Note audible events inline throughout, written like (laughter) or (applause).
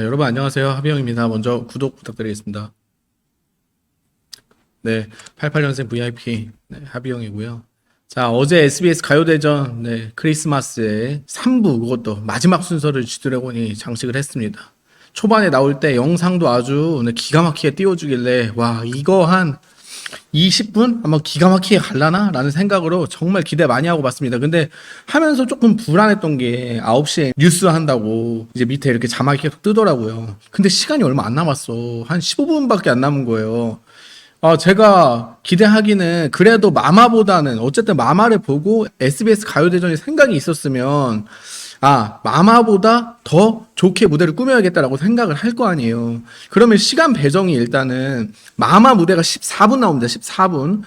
아, 여러분 안녕하세요. 하비영입니다. 먼저 구독 부탁드리겠습니다. 네, 88년생 VIP 네, 하비영이고요. 자, 어제 SBS 가요대전 네, 크리스마스에 3부 그것도 마지막 순서를 G드래곤이 장식을 했습니다. 초반에 나올 때 영상도 아주 네, 기가 막히게 띄워주길래 와 이거 한 20분 아마 기가 막히게 갈라나? 라는 생각으로 정말 기대 많이 하고 봤습니다. 근데 하면서 조금 불안했던 게 9시에 뉴스 한다고 이제 밑에 이렇게 자막이 계속 뜨더라고요. 근데 시간이 얼마 안 남았어. 한 15분밖에 안 남은 거예요. 아, 제가 기대하기는 그래도 마마보다는 어쨌든 마마를 보고 SBS 가요대전이 생각이 있었으면 아, 마마보다 더 좋게 무대를 꾸며야겠다라고 생각을 할 거 아니에요. 그러면 시간 배정이 일단은 마마 무대가 14분 나옵니다. 14분.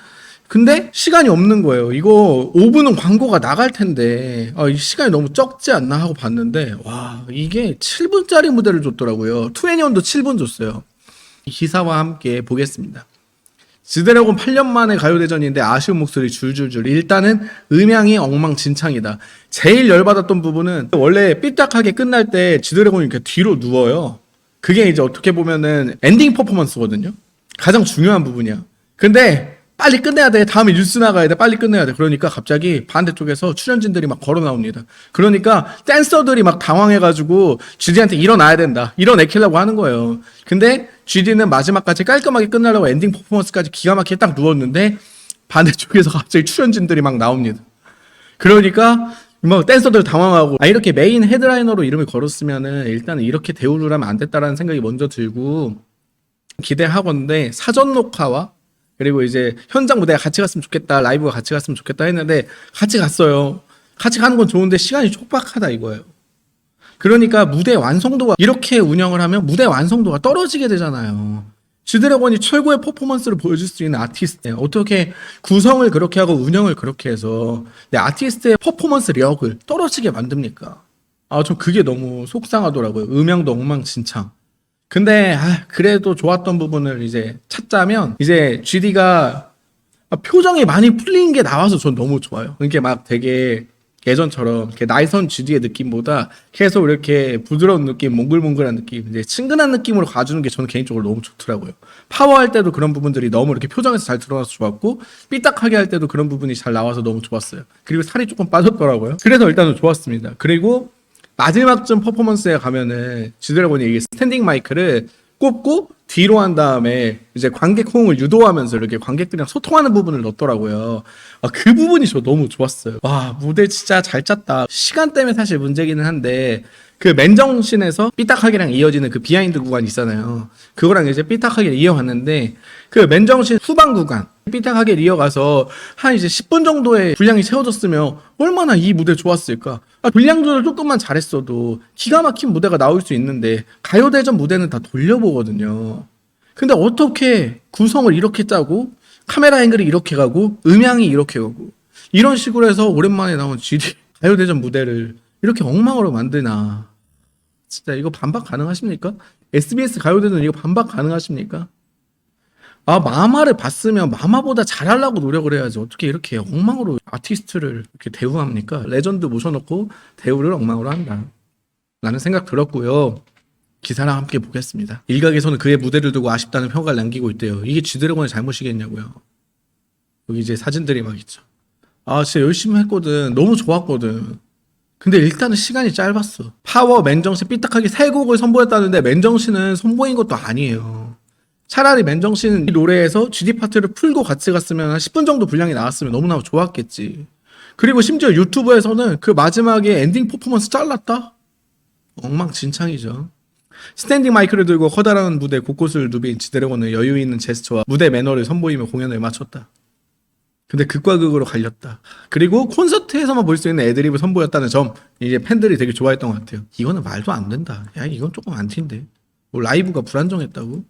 근데 시간이 없는 거예요. 이거 5분은 광고가 나갈 텐데 아, 이 시간이 너무 적지 않나 하고 봤는데 와 이게 7분짜리 무대를 줬더라고요. 투애니원도 7분 줬어요. 이 기사와 함께 보겠습니다. 지드래곤 8년 만에 가요대전인데 아쉬운 목소리 줄줄줄. 일단은 음향이 엉망진창이다. 제일 열받았던 부분은 원래 삐딱하게 끝날 때 지드래곤이 이렇게 뒤로 누워요. 그게 이제 어떻게 보면은 엔딩 퍼포먼스거든요. 가장 중요한 부분이야. 근데 빨리 끝내야 돼. 다음에 뉴스 나가야 돼. 빨리 끝내야 돼. 그러니까 갑자기 반대쪽에서 출연진들이 막 걸어 나옵니다. 그러니까 댄서들이 막 당황해가지고 GD한테 일어나야 된다. 일어내키려고 하는 거예요. 근데 GD는 마지막까지 깔끔하게 끝나려고 엔딩 퍼포먼스까지 기가 막히게 딱 누웠는데 반대쪽에서 (laughs) 갑자기 출연진들이 막 나옵니다. 그러니까 뭐 댄서들 당황하고 아 이렇게 메인 헤드라이너로 이름을 걸었으면은 일단은 이렇게 대우를 하면 안 됐다라는 생각이 먼저 들고 기대하건데 사전 녹화와 그리고 이제 현장 무대가 같이 갔으면 좋겠다 라이브가 같이 갔으면 좋겠다 했는데 같이 갔어요 같이 가는 건 좋은데 시간이 촉박하다 이거예요 그러니까 무대 완성도가 이렇게 운영을 하면 무대 완성도가 떨어지게 되잖아요. 지드래곤이 최고의 퍼포먼스를 보여줄 수 있는 아티스트. 어떻게 구성을 그렇게 하고 운영을 그렇게 해서 내 아티스트의 퍼포먼스력을 떨어지게 만듭니까? 아 좀 그게 너무 속상하더라고요. 음향도 엉망진창. 근데 아, 그래도 좋았던 부분을 이제 찾자면 이제 GD가 표정이 많이 풀린 게 나와서 전 너무 좋아요. 이게 막 되게 예전처럼 이렇게 나이선 GD의 느낌보다 계속 이렇게 부드러운 느낌, 몽글몽글한 느낌, 이제 친근한 느낌으로 가주는 게 저는 개인적으로 너무 좋더라고요. 파워할 때도 그런 부분들이 너무 이렇게 표정에서 잘 드러나서 좋았고, 삐딱하게 할 때도 그런 부분이 잘 나와서 너무 좋았어요. 그리고 살이 조금 빠졌더라고요. 그래서 일단은 좋았습니다. 그리고 마지막쯤 퍼포먼스에 가면은 지드래곤이 이게 스탠딩 마이크를 꼽고 뒤로 한 다음에 이제 관객 호응을 유도하면서 이렇게 관객들이랑 소통하는 부분을 넣었더라고요. 아, 그 부분이 저 너무 좋았어요. 와, 무대 진짜 잘 짰다. 시간 때문에 사실 문제기는 한데 그 맨정신에서 삐딱하게랑 이어지는 그 비하인드 구간 있잖아요. 그거랑 이제 삐딱하게 이어갔는데 그 맨정신 후반 구간 삐딱하게 이어가서 한 이제 10분 정도의 분량이 채워졌으면 얼마나 이 무대 좋았을까. 아, 분량 조절 조금만 잘했어도 기가 막힌 무대가 나올 수 있는데 가요대전 무대는 다 돌려보거든요. 근데 어떻게 구성을 이렇게 짜고 카메라 앵글이 이렇게 가고 음향이 이렇게 가고 이런 식으로 해서 오랜만에 나온 GD 가요대전 무대를 이렇게 엉망으로 만드나 진짜 이거 반박 가능하십니까? SBS 가요대전 이거 반박 가능하십니까? 아 마마를 봤으면 마마보다 잘하려고 노력을 해야지 어떻게 이렇게 엉망으로 아티스트를 이렇게 대우합니까? 레전드 모셔놓고 대우를 엉망으로 한다 라는 생각 들었고요 기사랑 함께 보겠습니다. 일각에서는 그의 무대를 두고 아쉽다는 평가를 남기고 있대요. 이게 지드래곤의 잘못이겠냐고요. 여기 이제 사진들이 막 있죠. 아 진짜 열심히 했거든. 너무 좋았거든. 근데 일단은 시간이 짧았어. 파워 맨정신 삐딱하게 세 곡을 선보였다는데 맨정신은 선보인 것도 아니에요. 차라리 맨정신 이 노래에서 GD 파트를 풀고 같이 갔으면 한 10분 정도 분량이 나왔으면 너무나 좋았겠지. 그리고 심지어 유튜브에서는 그 마지막에 엔딩 퍼포먼스 잘랐다? 엉망진창이죠. 스탠딩 마이크를 들고 커다란 무대 곳곳을 누빈 지드래곤은 여유 있는 제스처와 무대 매너를 선보이며 공연을 마쳤다. 근데 극과 극으로 갈렸다. 그리고 콘서트에서만 볼 수 있는 애드립을 선보였다는 점, 이제 팬들이 되게 좋아했던 것 같아요. 이거는 말도 안 된다. 야, 이건 조금 안티인데. 뭐 라이브가 불안정했다고?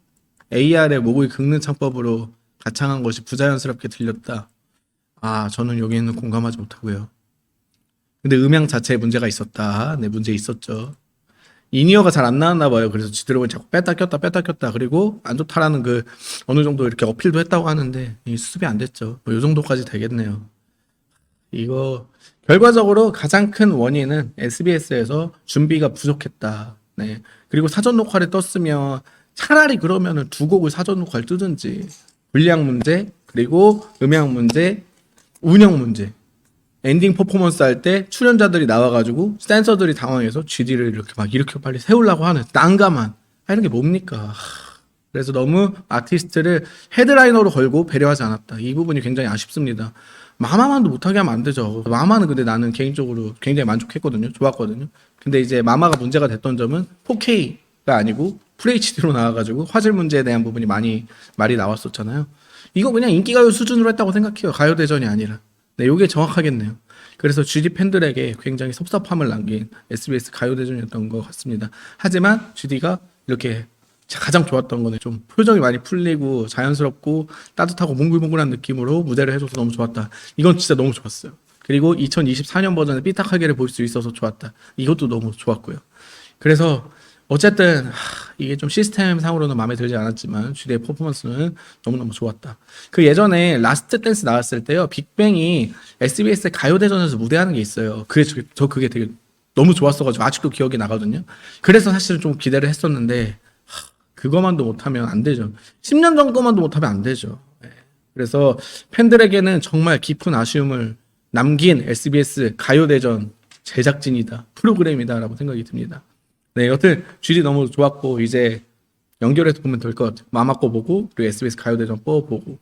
AR의 목을 긁는 창법으로 가창한 것이 부자연스럽게 들렸다. 아, 저는 여기에는 공감하지 못하고요. 근데 음향 자체에 문제가 있었다. 네, 문제 있었죠. 인이어가 잘 안 나왔나 봐요. 그래서 지드래곤이 자꾸 뺐다 꼈다 뺐다 꼈다 그리고 안 좋다라는 그 어느 정도 이렇게 어필도 했다고 하는데 이 수습이 안 됐죠. 뭐요 정도까지 되겠네요. 이거 결과적으로 가장 큰 원인은 SBS에서 준비가 부족했다. 네. 그리고 사전 녹화를 떴으면 차라리 그러면은 두 곡을 사전 녹화를 뜨든지 분량 문제 그리고 음향 문제 운영 문제 엔딩 퍼포먼스 할 때 출연자들이 나와가지고 센서들이 당황해서 GD를 이렇게 막 이렇게 빨리 세우려고 하는 난감한 하는 게 뭡니까? 하, 그래서 너무 아티스트를 헤드라이너로 걸고 배려하지 않았다. 이 부분이 굉장히 아쉽습니다. 마마만도 못하게 하면 안 되죠. 마마는 근데 나는 개인적으로 굉장히 만족했거든요. 좋았거든요. 근데 이제 마마가 문제가 됐던 점은 4K가 아니고 FHD로 나와가지고 화질 문제에 대한 부분이 많이 말이 나왔었잖아요. 이거 그냥 인기가요 수준으로 했다고 생각해요. 가요대전이 아니라. 네, 요게 정확하겠네요. 그래서 GD 팬들에게 굉장히 섭섭함을 남긴 SBS 가요대전이었던 것 같습니다. 하지만 GD가 이렇게 가장 좋았던 거는 좀 표정이 많이 풀리고 자연스럽고 따뜻하고 몽글몽글한 느낌으로 무대를 해줘서 너무 좋았다. 이건 진짜 너무 좋았어요. 그리고 2024년 버전의 삐딱하게를 볼 수 있어서 좋았다. 이것도 너무 좋았고요. 그래서 어쨌든 하, 이게 좀 시스템 상으로는 마음에 들지 않았지만 GD의 퍼포먼스는 너무너무 좋았다. 그 예전에 라스트 댄스 나왔을 때요. 빅뱅이 SBS 가요대전에서 무대하는 게 있어요. 그게 저, 저 그게 되게 너무 좋았어가지고 아직도 기억이 나거든요. 그래서 사실은 좀 기대를 했었는데 하, 그거만도 못하면 안 되죠. 10년 정도만도 못하면 안 되죠. 예. 그래서 팬들에게는 정말 깊은 아쉬움을 남긴 SBS 가요대전 제작진이다, 프로그램이다라고 생각이 듭니다. 네, 여튼 GD 너무 좋았고 이제 연결해서 보면 될 것 같아요. 마마 거 보고 그리고 SBS 가요대전 뽀 보고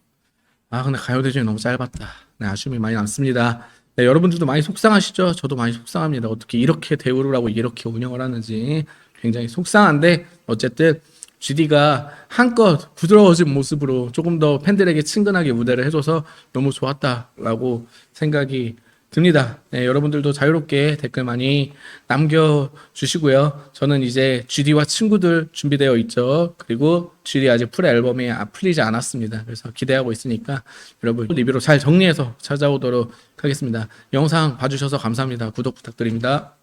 아 근데 가요대전이 너무 짧았다. 네, 아쉬움이 많이 남습니다. 네, 여러분들도 많이 속상하시죠? 저도 많이 속상합니다. 어떻게 이렇게 대우를 하고 이렇게 운영을 하는지 굉장히 속상한데 어쨌든 GD가 한껏 부드러워진 모습으로 조금 더 팬들에게 친근하게 무대를 해줘서 너무 좋았다라고 생각이 듭니다. 네, 여러분들도 자유롭게 댓글 많이 남겨주시고요. 저는 이제 GD와 친구들 준비되어 있죠. 그리고 GD 아직 풀 앨범이 아- 풀리지 않았습니다. 그래서 기대하고 있으니까 여러분 리뷰로 잘 정리해서 찾아오도록 하겠습니다. 영상 봐주셔서 감사합니다. 구독 부탁드립니다.